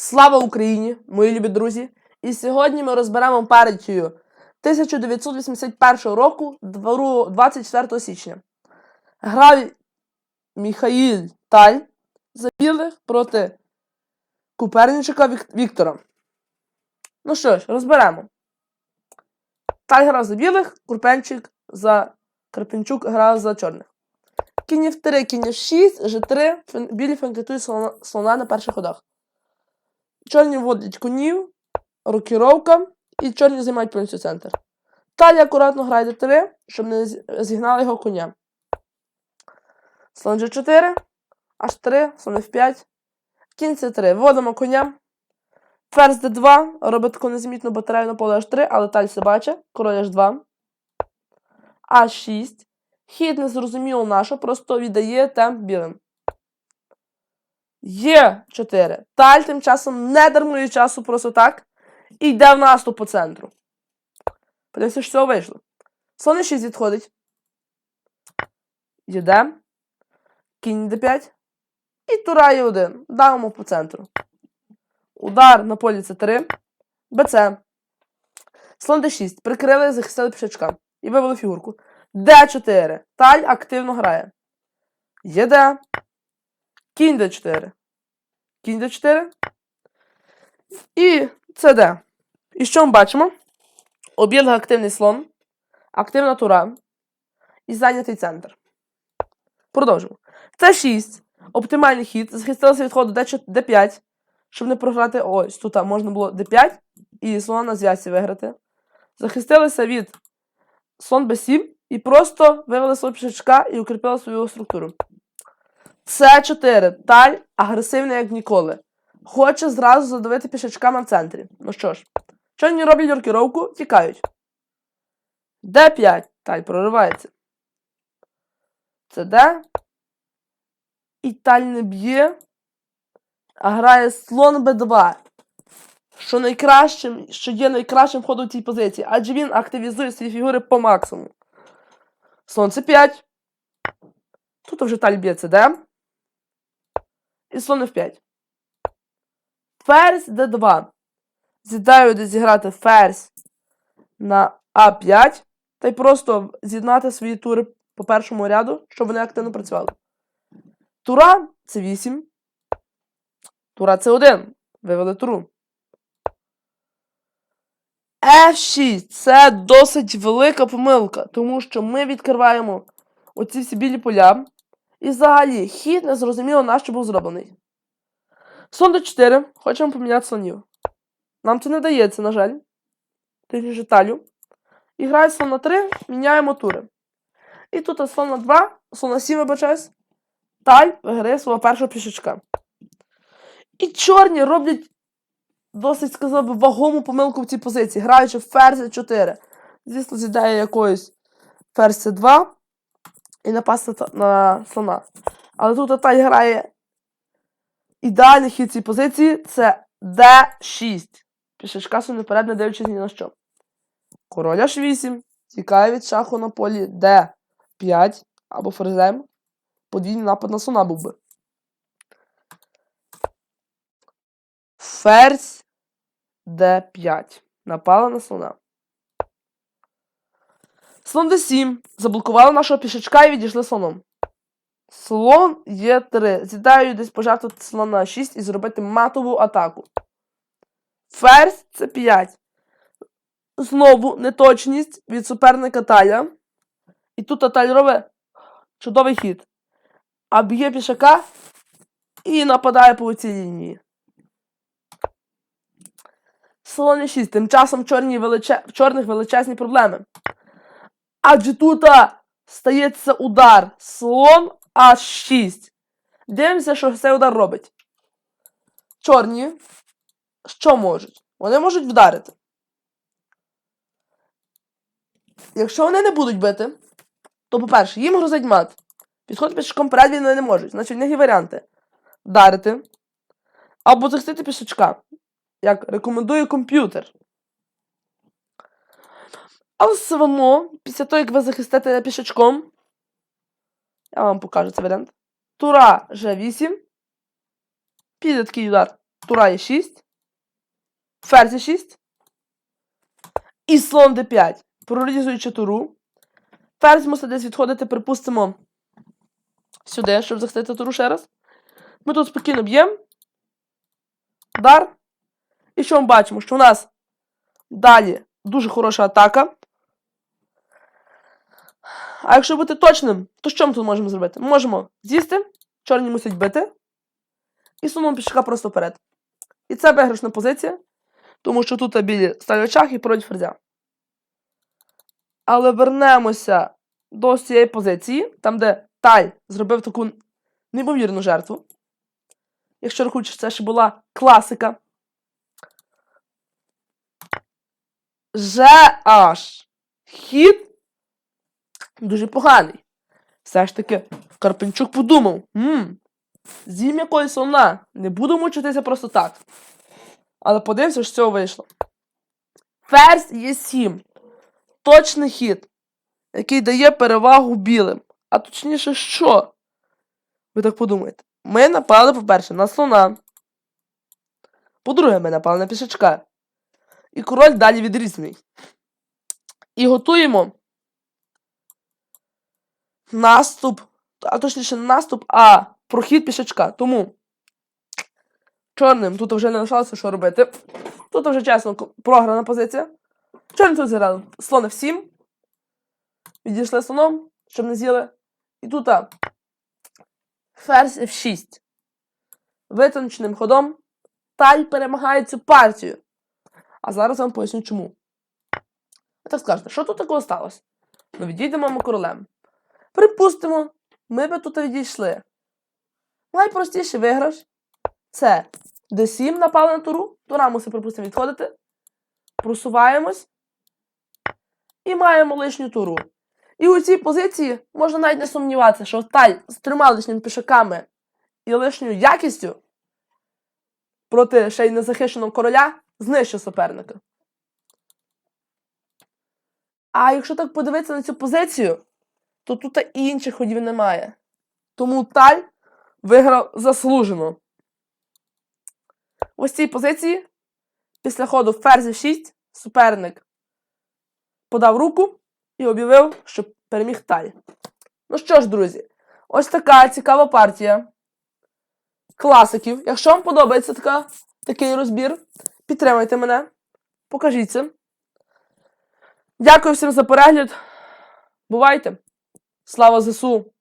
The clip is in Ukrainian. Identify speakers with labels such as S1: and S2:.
S1: Слава Україні, мої любі друзі! І сьогодні ми розберемо партію 1981 року, 24 січня. Грав Міхаїл Таль за білих проти Куперничика Віктора. Ну що ж, розберемо. Таль грав за білих, Курпенчик за Карпенчук грав за чорних. Кінь F3, кінь F6, G3, білі фанкетують слона на перших ходах. Чорні вводять конів, рокіровка, і чорні займають повністю центр. Талія акуратно грає d3, щоб не зігнали його коня. Слон G4, H3, слон F5, кінь C3. Вводимо коня. Ферзь D2, робить таку незамітну батарею на поле H3, але таль все бачить. Король H2. А6. Хід не зрозуміло просто віддає темп білим. Є 4. Таль тим часом не дармує часу просто так. І йде в наступ по центру. Подивимося, що цього вийшло. Слон 6 відходить. Йде. Кінь d5. І тура є 1. Давимо по центру. Удар на полі С3. БЦ. Слон d6. Прикрили, захистили пішачка. І вивели фігурку. Д4. Таль активно грає. ЄД. Кінь d4. Кінь d4. І ЦД. І що ми бачимо? У активний слон, активна тура і зайнятий центр. Продовжимо. С6. Оптимальний хід. Захистилися від ходу D5, щоб не програти. Ось тут можна було D5 і слона на зв'язці виграти. Захистилися від слон B7 і просто вивели свого пішачка і укріпили свою структуру. С4. Таль агресивний, як ніколи. Хоче зразу задавити пішачками в центрі. Ну що ж, чорні роблять рокіровку, тікають. Д5. Таль проривається. Це Д. І таль не б'є. А грає слон Б2. Що найкращим, що є найкращим ходом в цій позиції, адже він активізує свої фігури по максимуму. Слон С5. Тут вже таль б'є ЦД. І слон F5. Ферзь d2. Зідаю десь зіграти ферзь на А5. Та й просто з'єднати свої тури по першому ряду, щоб вони активно працювали. Тура це 8. Тура це 1. Вивели туру. F6 це досить велика помилка, тому що ми відкриваємо оці всі білі поля. І взагалі хід не зрозуміло, на що був зроблений. Слон до 4. Хочемо поміняти слонів. Нам це не вдається, на жаль. Точніше талю. І грає слон на 3, міняємо тури. І тут слон на 2, слон на 7, вибачаюсь. Таль виграє свого першого пішачка. І чорні роблять досить, сказав би, вагому помилку в цій позиції, граючи ферзь 4. Звісно, з'їдає якоюсь ферзь 2 і напасти на слона. Але тут Таль грає ідеальний хід цій позиції це D6. Пішачка суне вперед, не дивлячись ні на що. Король H8. Тікає від шаху на полі D5 або ферзем. Подвійний напад на слона був би. Ферзь D5. Напала на слона. Слон D7. Заблокували нашого пішачка і відійшли слоном. Слон Е3. Зідаю десь пожертвувати слона 6 і зробити матову атаку. Ферзь це 5. Знову неточність від суперника таля. І тут Таль робить чудовий хід. А б'є пішака і нападає по цій лінії. Слон 6. Тим часом чорні величе... в чорних величезні проблеми. Адже тут стається удар. Слон А6. Дивимося, що цей удар робить. Чорні. Що можуть? Вони можуть вдарити. Якщо вони не будуть бити, то, по-перше, їм грозить мат. Підходити пішком перед вони не можуть. Значить, в них є варіанти. Вдарити. Або захистити пішачка. Як рекомендує комп'ютер. Але одно, після того, як ви захистите пішачком, я вам покажу цей варіант. Тура G8. Піде такий удар. Тура є 6. Ферзь є 6. І слон d5. Прорізуючи туру. Ферзь мусить десь відходити, припустимо, сюди, щоб захистити туру ще раз. Ми тут спокійно б'ємо. Удар. І що ми бачимо? Що у нас далі дуже хороша атака. А якщо бути точним, то що ми тут можемо зробити? Ми можемо з'їсти, чорні мусять бити, і сунемо пішака просто вперед. І це виграшна позиція, тому що тут білі ставлять очах і породять ферзя. Але вернемося до цієї позиції, там, де Таль зробив таку неймовірну жертву. Якщо рахуючи, це ще була класика. Же аж хід дуже поганий. Все ж таки, Карпенчук подумав: мм, з'їм якоїсь слона, не буду мучитися просто так. Але подивимося, що з цього вийшло. Ферзь є 7. Точний хід, який дає перевагу білим. А точніше, що? Ви так подумаєте. Ми напали, по-перше, на слона. По-друге, ми напали на пішачка. І король далі відрізаний. І готуємо наступ, а точніше не наступ, а прохід пішачка. Тому чорним тут вже не лишалося, що робити. Тут вже чесно програна позиція. Чорним тут зіграли слон F7. Відійшли слоном, щоб не з'їли. І тут ферзь F6. Витонченим ходом Таль перемагає цю партію. А зараз вам поясню чому. Ви так скажете, що тут такого сталося? Ну, відійдемо ми королем. Припустимо, ми би тут відійшли. Найпростіший виграш це d7 напали на туру, тура мусить, припустимо, відходити. Просуваємось і маємо лишню туру. І у цій позиції можна навіть не сумніватися, що таль з трьома лишніми пішаками і лишньою якістю проти ще й незахищеного короля знищив суперника. А якщо так подивитися на цю позицію, то тут і інших ходів немає. Тому Таль виграв заслужено. Ось цій позиції, після ходу ферзь 6, суперник подав руку і об'явив, що переміг Таль. Ну що ж, друзі, ось така цікава партія класиків. Якщо вам подобається така, такий розбір, підтримайте мене, покажіть це. Дякую всім за перегляд. Бувайте! Слава ЗСУ!